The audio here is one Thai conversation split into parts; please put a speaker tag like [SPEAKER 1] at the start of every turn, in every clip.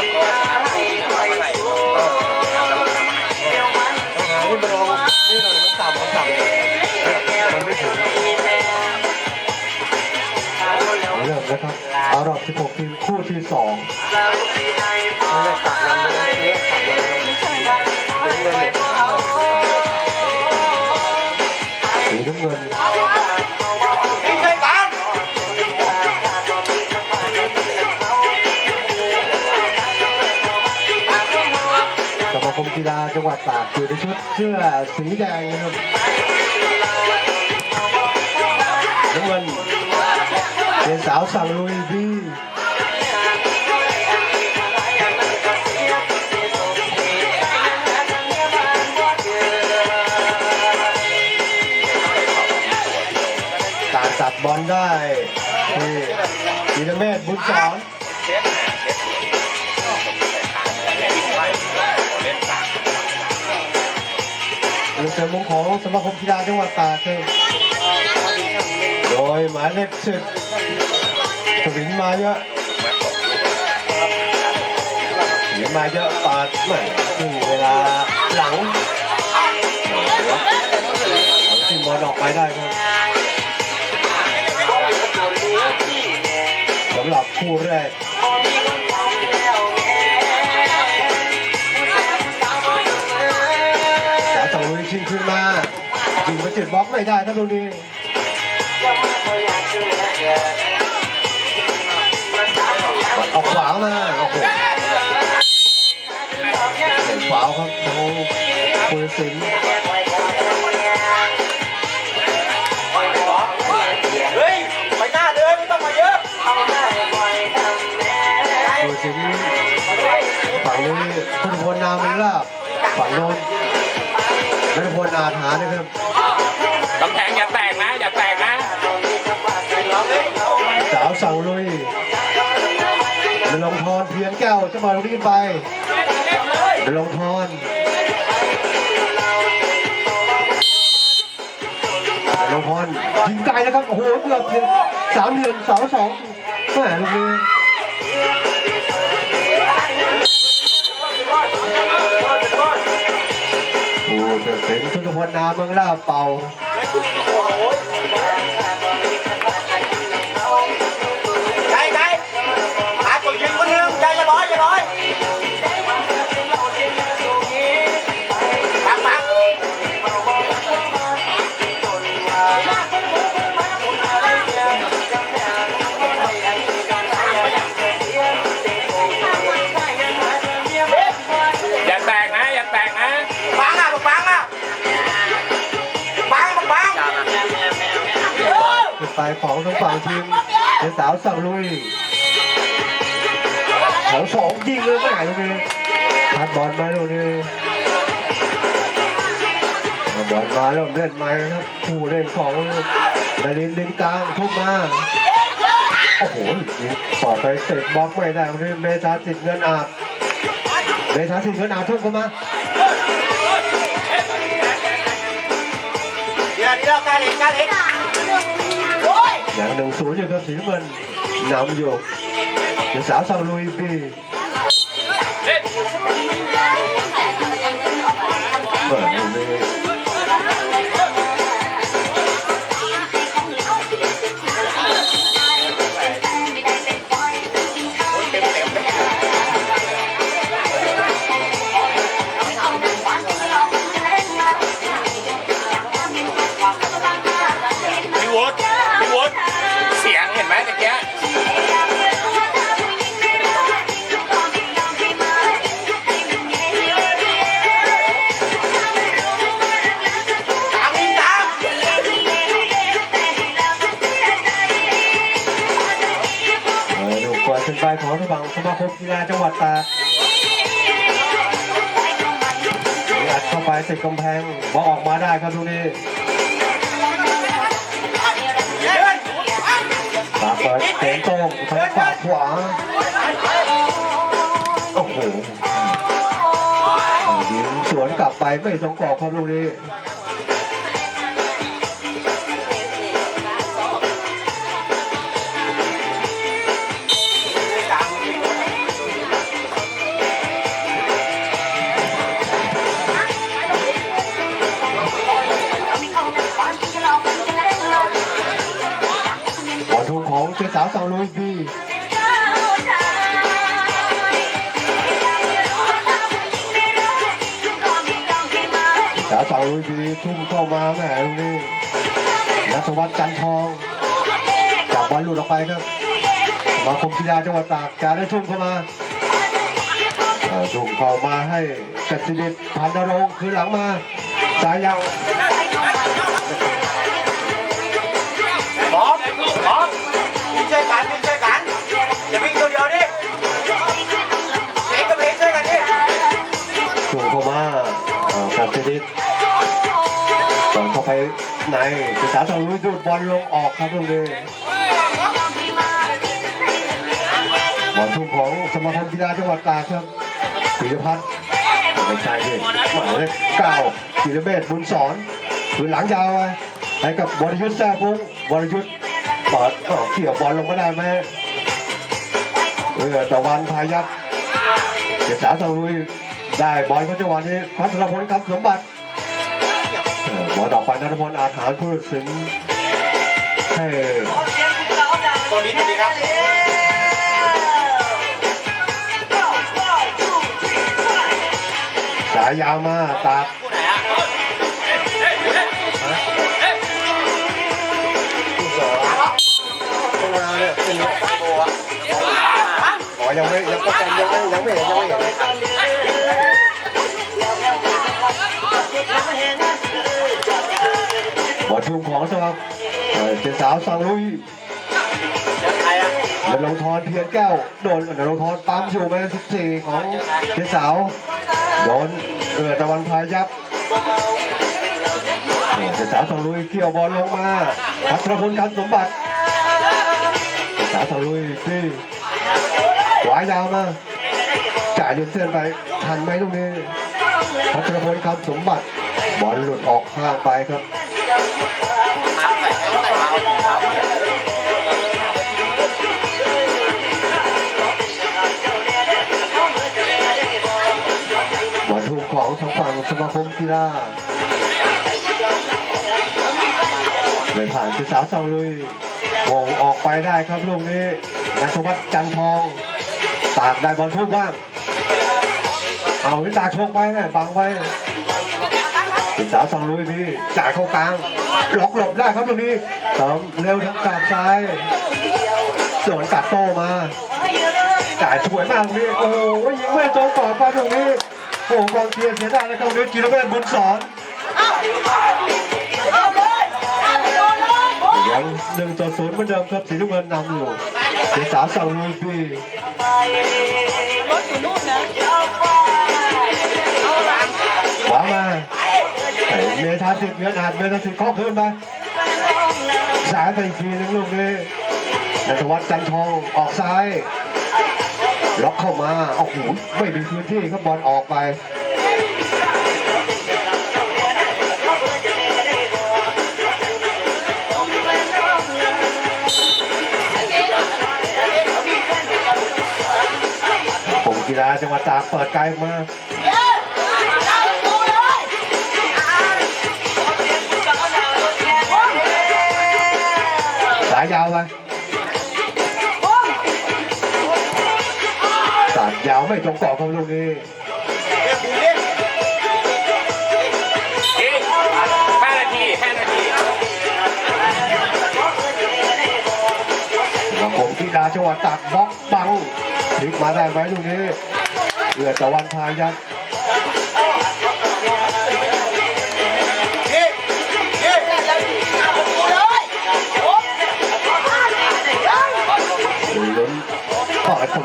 [SPEAKER 1] นี่มันลองนี่หน่อยมันต่ำมันต่ำมันไม่ถึง
[SPEAKER 2] เริ่มนะครับเอารอบ16ทีมคู่ที่2
[SPEAKER 1] ไม่ได้ตักน้ำเลยเลือกตักน้ำเลยเป็นเงินเนี่ย
[SPEAKER 2] สีน้ำเงิน กีฬาจังหวัดตากอยู่ในชุดเสื้อสีแดงนะครับน้ำเงินเป็นสาวสั่งลุยบีการตัดบอลได้ที่วีรเมธบุญสอน ลูกเตะมุมของสมาคมกีฬาจังหวัดตากครับโดยหมายเลขสิบสวินมาเยอะสวินมาเยอะปาดแหม่ซึ่งเวลาหลังซึ่งบอลออกไปได้ครับสำหรับคู่แรก จุดบล็อกไม่ได้ครับตรงนี้ออกขวามาโอ้โหเห็นขวาครับทางคุณสิง
[SPEAKER 3] เฮ้ยไปหน้าเดินไม่ต้องมาเยอะ
[SPEAKER 2] คุณสิงฝั่งนี้พุทธพลนามันลาบฝั่งโน้นนัทพลนาถานะครับ
[SPEAKER 3] พีย
[SPEAKER 2] งแก้วจะมาตรงนี้ไปลงพรนลงพรยิงไกลนะครับ โอ้โหเกือบถึงสามเดือนสาวสองแม่ลูกนี้โอ้เกิดเป็นทุกพลนาเมืองล่าเป่า ไปของทั้งฝั่งทีมเป็นสาวสั่งลุยของสองยิงเลยแม่ลูกนี้พัดบอลมาลูกนี้บอลมาแล้วเล่นไหมครับผู้เล่นของดารินดินกลางทุบมาโอ้โหต่อไปเตะบล็อกไม่ได้ลูกนี้เมธาสิทธิ์เงินอาบเมธาสิทธิ์เงินอาบทุบเข้ามา
[SPEAKER 3] เดี๋ยวเดี๋ยวการเล็กการเล็กโอ้ย
[SPEAKER 2] อย่างหนึ่ งศูนย์อยู่กับสีน้ำเงินน เป็น
[SPEAKER 4] ไป
[SPEAKER 2] ของทางสมาคมกีฬาจังหวัดตากอัดเข้าไปติดกำแพงบอลออกมาได้ครับตรงนี้ตาเปิดเตะตรงทางฝั่งขวาโอ้โหยิงสวนกลับไปไม่ตรงกรอบครับลูกนี้าวสองลุยบีสาวสองลุยบีทุ่มเข้ามาแหมตรงนี้นัทวัฒน์จันทร์ทองจับบอลหลุดออกไปครับมาคมกีฬาจังหวัดตากการได้ทุ่มเข้ามาทุ่มเข้ามาให้กสิเดชพันธรงค์คืนหลังมาสายยาว
[SPEAKER 3] นิด
[SPEAKER 2] ส่งเข้าไปในศึกษาสองลุยดูบอลลงออกครับตรงนี้บอลทุ่มของสมาคมกีฬาจังหวัดตากครับปิยพัฒน์ไม่ใช่ดิหมายเลขเก้ากิรเบศบุญสอนคืนหลังยาวไปให้กับบรยุทธ์แซ่ฟุ้งบรยุทธ์เปิดเขี่ยบอลลงมาได้ไหมเออตะวันพายัพเกียรติสาวสลุย ได้บอลเขาจังหวะนี้พัทรพลครับสมบัติเออบอลออไปนัทพลอาถรรพ์พูดถึงให้
[SPEAKER 3] ตัวนี้ตัวนี้ครับ
[SPEAKER 2] สายยาวมาตาก
[SPEAKER 3] คู่ไหนอะ
[SPEAKER 2] ตาเนี่ยเป็น
[SPEAKER 3] โอ้อะ
[SPEAKER 2] อ๋อยังไม่ยังประกันยังไม่ยังไม่เห็นยังไม่เห็น บอลทุ่มของสำหรับเอ่อเกียรติสาวสังลุย
[SPEAKER 3] ใครอะ
[SPEAKER 2] นรงทรเพียรแก้วโดนนรงทรปั๊มอยู่แม่สิบสี่ของเจ้าสาวโดนเอือตะวันพายับเจ้าสาวสองลุยเกี่ยวบอลลงมาพัทรพลกันสมบัติเจ้าสาวสองลุยที่หวายยาวมาจ่ายเดินเส้นไปทันไหมตรงนี้ พัทรพลคำสมบัติบอลหลุดออกข้างไปครับบอลทุ่มของทางฝั่งสมาคมกีฬาเลยผ่านคือสาวเซาลุยวงออกไปได้ครับลูกนี้นัทวัฒน์จันทองตากได้บอลทุ่มบ้าง เอาวิตาชกไปนะบังไว้คือสาวเซาลุยนี่จ่ายเข้ากลางล็อกหลบได้ครับลูกนี้เติมเร็วทั้งกาบซ้ายสวนกัดโตมาจ่ายสวยมากตรงนี้โอ้โหยิงไม่ตรงกรอบมาตรงนี้โอ้โหกองเชียร์เสียดายนะครับตรงนี้จิรเวชบุญสอนยังหนึ่งต่อศูนย์เหมือนเดิมครับสีทุกเงินนำอยู่เสียสาวสั่งลุยปี ขวามาไอ้เมธาสิทธิ์เงินอาจเมธาสิทธิ์ข้อขึ้นไปสายไปอีกทีนึงลูกนี้นัทวัฒน์จันทองออกซ้ายล็อกเข้ามาโอ้โหไม่มีพื้นที่ครับบอลออกไปผมกีฬาจังหวัดตากเปิดไกลมาายยาวไปสายยาวไม่ตรงกรอบครับลูกนี้
[SPEAKER 3] เรียกกูเรียก
[SPEAKER 4] อีกห้านทีห้านาที
[SPEAKER 2] สมาคมกีฬาจังหวัดตากบล็อกบังพลิกมาได้ไหมลูกนี้เอือตะวันพายับ
[SPEAKER 3] เ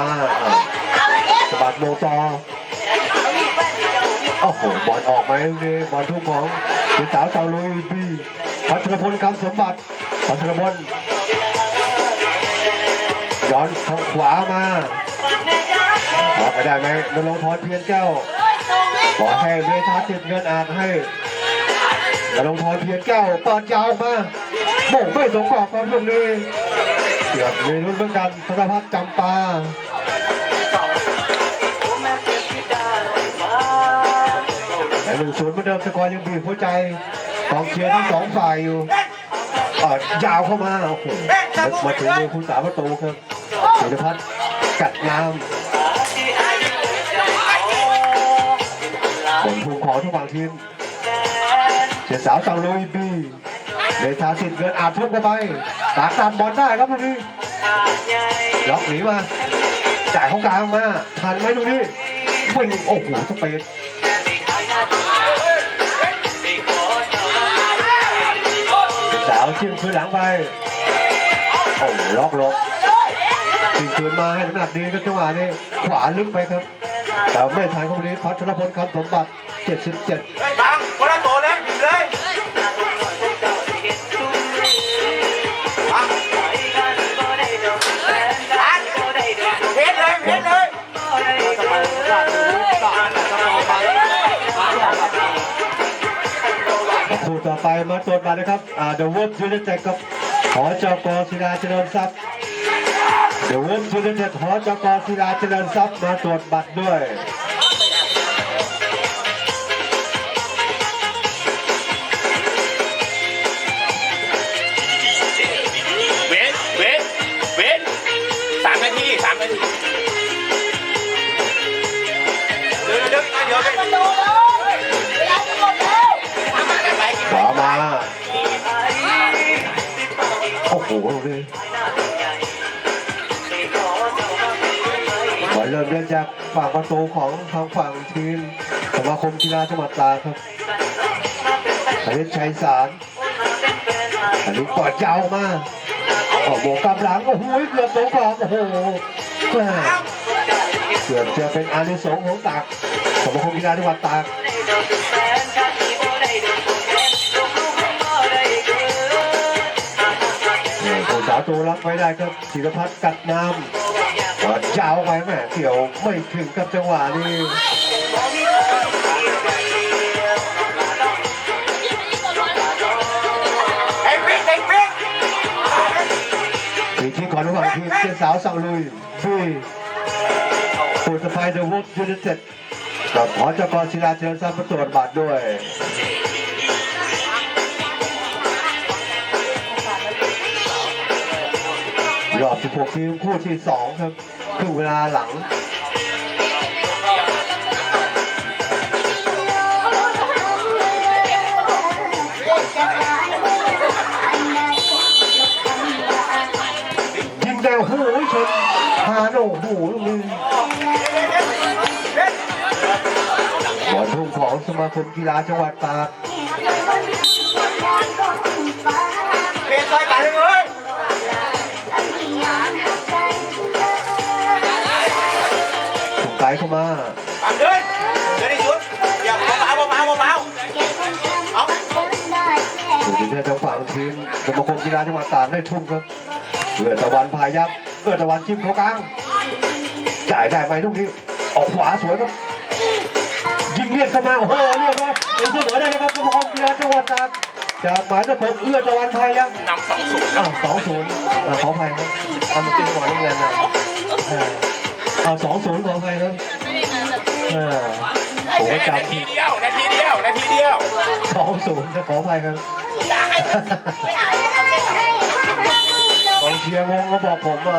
[SPEAKER 3] มา
[SPEAKER 2] สะบัดโมตอโอ้โหบอลออกมาลูกนี้บอลทุ่มของเป็นสาวเสาลุยบีพัชรพลคำสมบัติพัชรพลย้อนทางขวามาออกไปได้ไหมนรงค์ทรเพียรแก้วขอให้เวทาติดเงินอ่าจให้นรงค์ทรเพียรแก้วเปิดยาวมาโม่งไม่สงกรอบครับตรงนี้ เกือบมีรุ่นเหมือนกันธนพัฒน์จำปาแต่หนึ่งศูนย์เหมือนเดิมสกอร์ยังบีบหัวใจกองเชียร์ทั้งสองฝ่ายอยู่เอ่อยาวเข้ามาโอ้โหมาถึงมือคุณสาประตูครับศิริพัฒน์กัดน้ำผลทุงของทุกฝั่งทีมเสียสาวสั่งลุยบี เดชาสิทธิ์เงินอาบทุ่มเข้าไปตากตามบอลได้ครับตรงนี้ล็อกหนีมา จ่ายเข้ากลางมาทันไหมดูนี่วิ่งโอ้โหสเปซสาวชิมคืนหลังไปโอ้โหล็อกลบชิงคืนมาให้น้ำหนักดีก็จังหวะนี้ขวาลึกไปครับ แต่ไม่ทันคนนี้พัชรพลคำสมบัติ 77 ไปมาตรวจบัตรนะครับอ่าเดอะวูดยูไนเต็ดกับหอจกศิลาเจริญทรัพย์เดอะวูดยูไนเต็ดหอจกศิลาเจริญทรัพย์มาตรวจบัตรด้วย โอ้โหเลยบอเริ่มเดินจากฝั่งประตูของทางฝั่งทีมสมาคมกีฬาจังหวัดตราครับอนิชชัยสารอันนี้ปอดยาวมากออกโบกกำหลัง โอ้โหเกือบโดนกรอบโอ้โหเกือบจะเป็นอานิสงส์ของตากสมาคมกีฬาจังหวัดตาก ตัวรับไว้ได้ครับศิรพัฒน์กัดน้ำก็ยาวไปแม่เกี่ยวไม่ถึงกับจังหวะนี้
[SPEAKER 3] ไอ้ปิ๊กไอ้ปิ๊ก
[SPEAKER 2] ทีที่ก่อนระหว่างทีมเจ้าสาวสั่งลุยบุยผู้สะพายเดอะวูฟยูไนเต็ดกับหอจกรศิลาเจริญทรัพย์มาตรวจบัตรด้วย รอบ 16ทีมคู่ที่ 2 ครับครึ่งเวลาหลังยิงแดงโอ้โหชนพาโอ้โหลูกนี้บอลทุ่งของสมาคมกีฬาจังหวัดตาก
[SPEAKER 3] ทา
[SPEAKER 2] งฝั่งทีมสมาคมกีฬาจังหวัดตากได้ทุ่มครับเลือดตะวันพายับเลือดตะวันจิ้มเข้ากลางจ่ายได้ไหมลูกนี้ออกขวาสวยครับยิงเลียดเข้ามาโอ้โหเรียบร้อยเป็นเสมอได้นะครับสมาคมกีฬาจังหวัดตากจากหมายเลขหกเอื้อตะวันพายับ
[SPEAKER 4] นำสองศูนย์
[SPEAKER 2] อ้าวสองศูนย์ขออภัยครับเอามาตีหัวน้ำเงินนะเออเอาสองศูนย์ขออภัยครับเออผมก็
[SPEAKER 4] นา
[SPEAKER 2] จำ
[SPEAKER 4] ทีเดียวนาทีเดียวนาทีเดียว
[SPEAKER 2] สองศูนย์จะขออภัยครับ กองเชียร์งงก็บอกผมว่า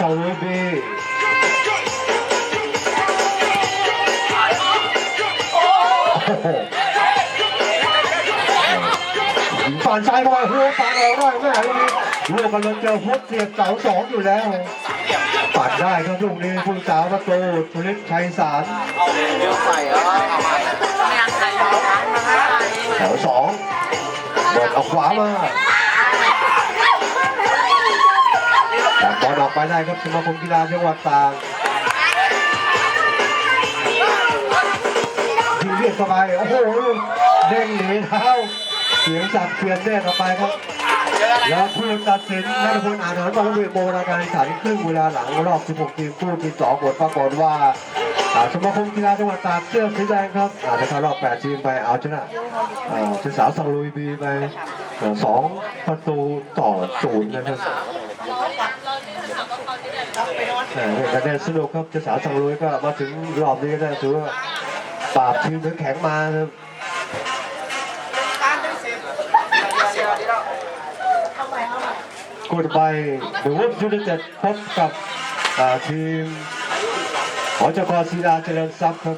[SPEAKER 2] สาวซาลูบีโอ้โหฝันซ้ายเข้าไปหัวฝันออกได้แม่ลูกนี้ลูกกำลังจะพุทเสียบเสาสองอยู่แล้วปัดได้ครับลูกนี้ผู้สาวประตูชลิตชัยสารแถวสองบอลเอาขวามา อลออกไปได้ครับสมาคมกีฬาจังหวัดตากยิงเรียกเข้าไปโอ้โหเด้งหนีเท้าเสียงสับเพียนเด้งเข้าไปครับแล้วผู้ตัดสินนัทพลอาหารบอลลูนโบราณการขันครึ่งเวลาหลังรอบ 16 ทีมคู่ที่2ผลปรากฏว่าสมาคมกีฬาจังหวัดตากเสื้อสีแดงครับอ่าในรอบ 8 ทีมไปเอาชนะเจ้าสาวสังลุยบีไปอ่าสองประตูต่อศูนย์นะครับ คะแนนสนุกครับเจ้าสาวสังลุยก็มาถึงรอบนี้ก็ได้ถือว่าปราบทีมถึงแข็งมาครับกดไปเดี๋ยว่ายูนิเต็ดพบกับทีมหอจกศรีดาเจริญทรัพย์ครับ